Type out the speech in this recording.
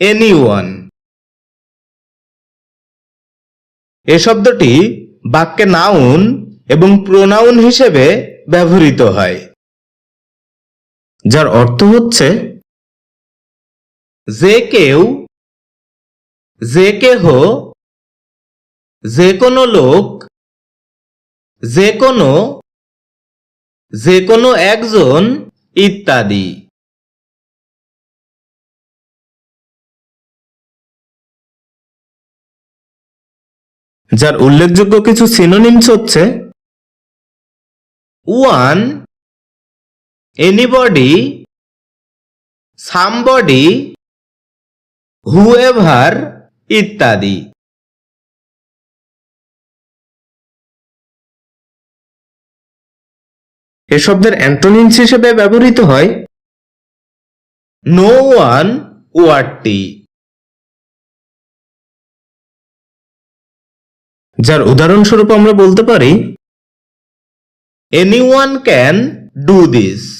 Any one এ শব্দটি বাক্যে noun এবং প্রোনাউন হিসেবে ব্যবহৃত হয়, যার অর্থ হচ্ছে যে কেউ, যে কেহ, যে কোনো লোক, যে কোনো যে কোনো একজন ইত্যাদি। যার উল্লেখযোগ্য কিছু সিনোনিমস হচ্ছে ওয়ান এনিবডি সামবডি হুএভার ইত্যাদি। এ শব্দের অ্যান্টোনিমস হিসেবে ব্যবহৃত হয় নো ওয়ান ওয়ার্ডটি যার উদাহরণস্বরূপ আমরা বলতে পারি anyone can do this